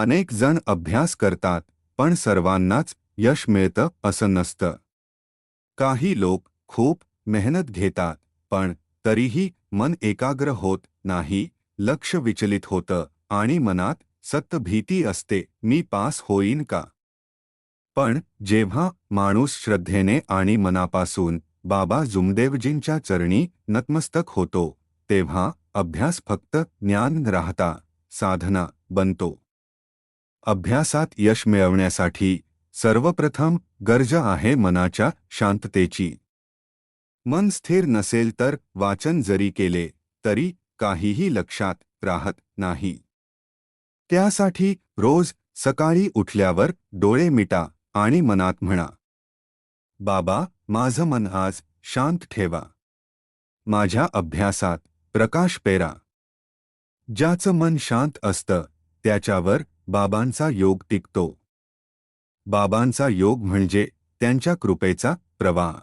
अनेक जण अभ्यास करतात पण सर्वांनाच यश मिळतं असं नसतं. काही लोक खूप मेहनत घेतात पण तरीही मन एकाग्र होत नाही लक्ष विचलित होतं आणि मनात सत्त भीती असते मी पास होईन का? पण जेव्हा माणूस श्रद्धेने आणि मनापासून बाबा जुमदेवजींच्या चरणी नतमस्तक होतो तेव्हा अभ्यास फक्त ज्ञान राहता साधना बनतो. अभ्यासात यश मिळवण्यासाठी सर्वप्रथम गरजा आहे मनाच्या शांततेची. मन स्थिर नसेल तर वाचन जरी केले तरी काहीही लक्षात राहत नाही. त्यासाठी रोज सकाळी उठल्यावर डोळे मिटा आणि मनात म्हणा बाबा माझं मन आज शांत ठेवा. माझ्या अभ्यासात प्रकाश पेरा. ज्याचं मन शांत असतं त्याच्यावर बाबांचा योग टिकतो. बाबांचा योग म्हणजे त्यांच्या कृपेचा प्रवाह.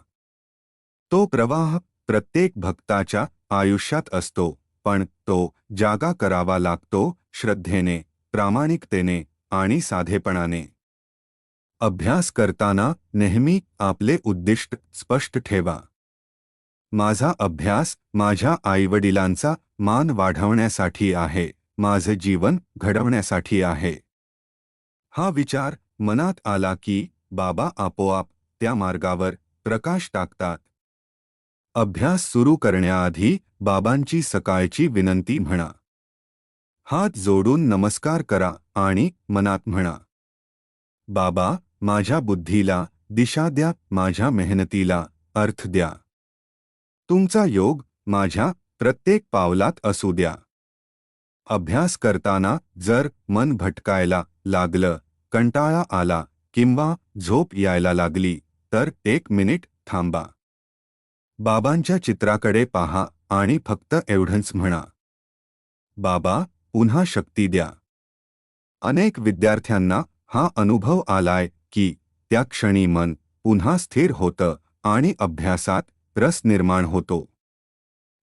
तो प्रवाह प्रत्येक भक्ताच्या आयुष्यात असतो पण तो जागा करावा लागतो श्रद्धेने प्रामाणिकतेने आणि साधेपणाने. अभ्यास करताना नेहमी आपले उद्दिष्ट स्पष्ट ठेवा. माझा अभ्यास माझ्या आईवडिलांचा मान वाढवण्यासाठी आहे माझे जीवन घडवण्यासाठी आहे. हा विचार मनात आला की बाबा आपोआप त्या मार्गावर प्रकाश टाकतात. अभ्यास सुरू करण्याआधी बाबांची सकाळची विनंती म्हणा. हात जोडून नमस्कार करा आणि मनात म्हणा. बाबा माझ्या बुद्धीला दिशा द्या माझ्या मेहनतीला अर्थ द्या. तुमचा योग माझ्या प्रत्येक पावलात असू द्या. अभ्यास करताना जर मन भटकायला लागलं कंटाळा आला किंवा झोप यायला लागली तर एक मिनिट थांबा. बाबांच्या चित्राकडे पाहा आणि फक्त एवढंच म्हणा. बाबा पुन्हा शक्ती द्या. अनेक विद्यार्थ्यांना हा अनुभव आलाय की त्या क्षणी मन पुन्हा स्थिर होतं आणि अभ्यासात रस निर्माण होतो.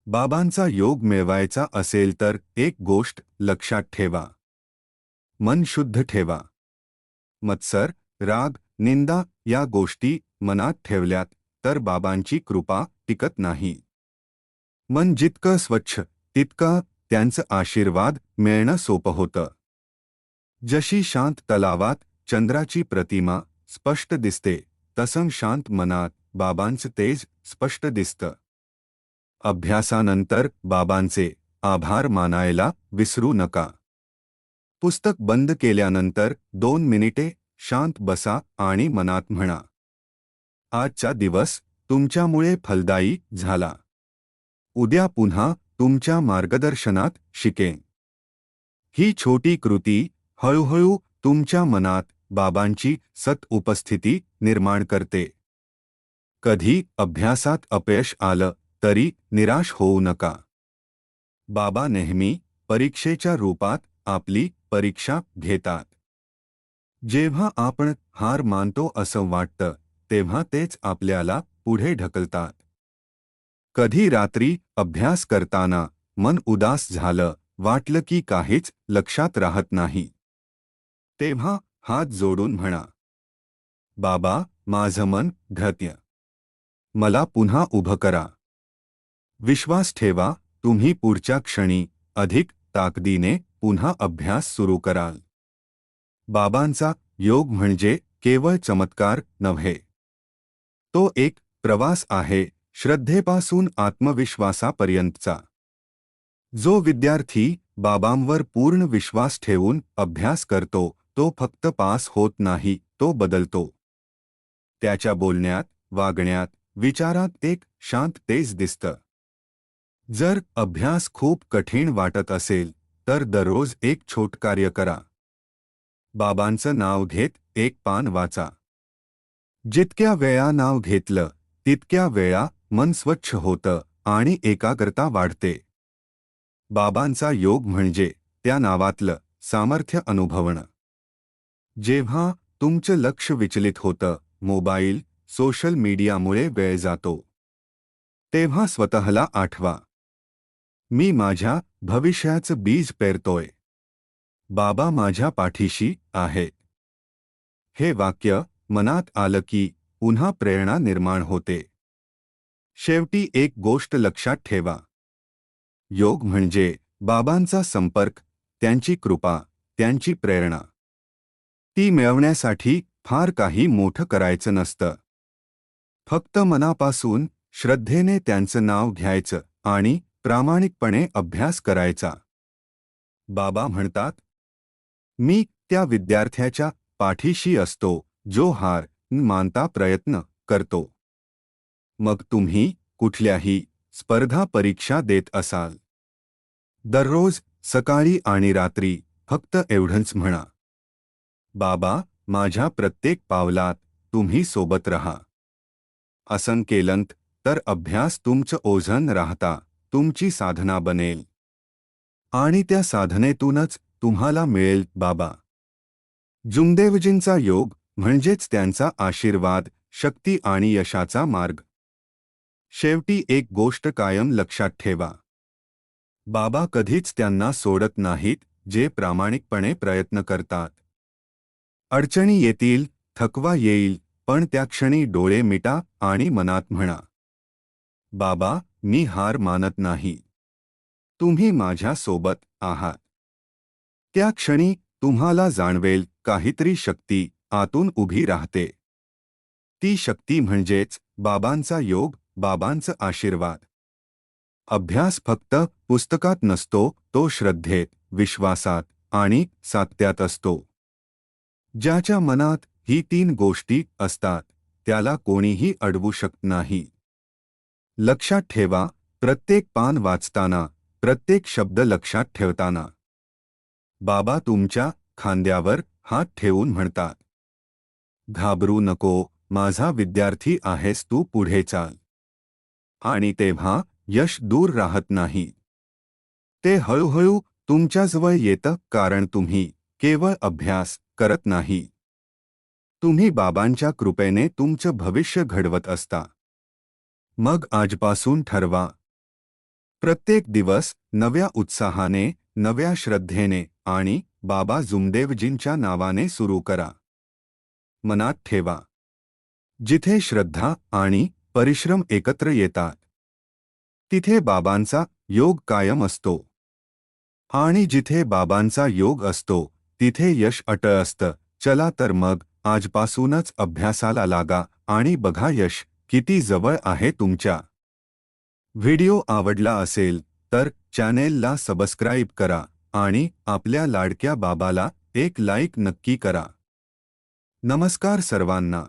बाबांचा योग मिळवायचा असेल तर एक गोष्ट लक्षात ठेवा. मन शुद्ध ठेवा. मत्सर राग निंदा या गोष्टी मनात ठेवल्यात तर बाबांची कृपा टिकत नाही. मन जितकं स्वच्छ तितकं त्यांचं आशीर्वाद मिळणं सोपं होतं. जशी शांत तलावात चंद्राची प्रतिमा स्पष्ट दिसते तसं शांत मनात बाबांचं तेज स्पष्ट दिसतं. अभ्यासानंतर बाबांचे आभार मानायला विसरू नका. पुस्तक बंद केल्यानंतर दोन मिनिटे शांत बसा आणि मनात म्हणा आजचा दिवस तुमच्यामुळे फलदायी झाला. उद्या पुन्हा तुमच्या मार्गदर्शनात शिकेन. ही छोटी कृती हळूहळू तुमच्या मनात बाबांची सत उपस्थिती निर्माण करते. कधी अभ्यासात अपयश आलं तरी निराश होऊ नका. बाबा नेहमी परीक्षेच्या रूपात आपली परीक्षा घेतात. जेव्हा आपण हार मानतो असं वाटतं तेव्हा तेच आपल्याला पुढे ढकलतात. कधी रात्री अभ्यास करताना मन उदास झालं वाटलं की काहीच लक्षात राहत नाही. तेव्हा हात जोडून म्हणा बाबा माझं मन धत्य मला पुन्हा उभं करा. विश्वास ठेवा तुम्ही पुढच्या क्षणी अधिक ताकदीने पुन्हा अभ्यास सुरू कराल. बाबांचा योग म्हणजे केवळ चमत्कार नव्हे. तो एक प्रवास आहे श्रद्धेपासून आत्मविश्वासापर्यंतचा. जो विद्यार्थी बाबांवर पूर्ण विश्वास ठेवून अभ्यास करतो तो फक्त पास होत नाही तो बदलतो. त्याच्या बोलण्यात, वागण्यात, विचारात एक शांत तेज दिसतं. जर अभ्यास खूप कठीण वाटत असेल तर दररोज एक छोट कार्य करा. बाबांचं नाव घेत एक पान वाचा. जितक्या वेळा नाव घेतलं तितक्या वेळा मन स्वच्छ होतं आणि एकाग्रता वाढते. बाबांचा योग म्हणजे त्या नावातलं सामर्थ्य अनुभवणं. जेव्हा तुमचं लक्ष विचलित होतं मोबाईल सोशल मीडियामुळे वेळ जातो. तेव्हा स्वतःला आठवा. मी माझ्या भविष्याचं बीज पेरतोय. बाबा माझ्या पाठीशी आहे. हे वाक्य मनात आलं की पुन्हा प्रेरणा निर्माण होते. शेवटी एक गोष्ट लक्षात ठेवा. योग म्हणजे बाबांचा संपर्क त्यांची कृपा त्यांची प्रेरणा. ती मिळवण्यासाठी फार काही मोठं करायचं नसतं. फक्त मनापासून श्रद्धेने त्यांचं नाव घ्यायचं आणि प्रामाणिकपणे अभ्यास करायचा. बाबा म्हणतात मी त्या विद्यार्थ्याच्या पाठीशी असतो जो हार न मानता प्रयत्न करतो. मग तुम्ही कुठल्याही स्पर्धा परीक्षा देत असाल. दररोज सकाळी आणि रात्री फक्त एवढंच म्हणा. बाबा माझ्या प्रत्येक पावलात तुम्ही सोबत रहा. असं केलंत तर अभ्यास तुमचं ओझन राहता तुमची साधना बनेल. आणि त्या साधनेतूनच तुम्हाला मिळेल बाबा. जुमदेवजींचा योग म्हणजेच त्यांचा आशीर्वाद शक्ती आणि यशाचा मार्ग. शेवटी एक गोष्ट कायम लक्षात ठेवा. बाबा कधीच त्यांना सोडत नाहीत जे प्रामाणिकपणे प्रयत्न करतात. अडचणी येतील थकवा येईल पण त्या क्षणी डोळे मिटा आणि मनात म्हणा. बाबा मी हार मानत नाही. तुम्ही माझ्या सोबत आहात. त्या क्षणी तुम्हाला जाणवेल काहीतरी शक्ती आतून उभी राहते. ती शक्ती म्हणजेच बाबांचा योग बाबांचा आशीर्वाद. अभ्यास फक्त पुस्तकात नसतो तो श्रद्धेत विश्वासात आणि सात्यात असतो. ज्याच्या मनात ही तीन गोष्टी असतात त्याला कोणीही अडवू शकत नाही. लक्षात ठेवा प्रत्येक पान वाचताना प्रत्येक शब्द लक्षात ठेवताना. बाबा तुमच्या खांद्यावर हात ठेवून म्हणतात. घाबरू नको माझा विद्यार्थी आहेस तू पुढे चाल. आणि तेव्हा यश दूर राहत नाही. ते हळूहळू तुमच्याजवळ येतं कारण तुम्ही केवळ अभ्यास करत नाही. तुम्ही बाबांच्या कृपेने तुमचं भविष्य घडवत असता. मग आजपासून ठरवा. प्रत्येक दिवस नव्या उत्साहाने नव्या श्रद्धेने आणि बाबा जुमदेवजींच्या नावाने सुरू करा. मनात ठेवा. जिथे श्रद्धा आणि परिश्रम एकत्र येतात तिथे बाबांचा योग कायम असतो. आणि जिथे बाबांचा योग असतो तिथे यश अटळ असतं. चला तर मग आजपासूनच अभ्यासाला लागा आणि बघा यश. किती जवळ आहे तुमच्या? व्हिडिओ आवडला असेल तर चॅनेलला सबस्क्राईब करा आणि आपल्या लाडक्या बाबाला एक लाईक नक्की करा. नमस्कार सर्वांना.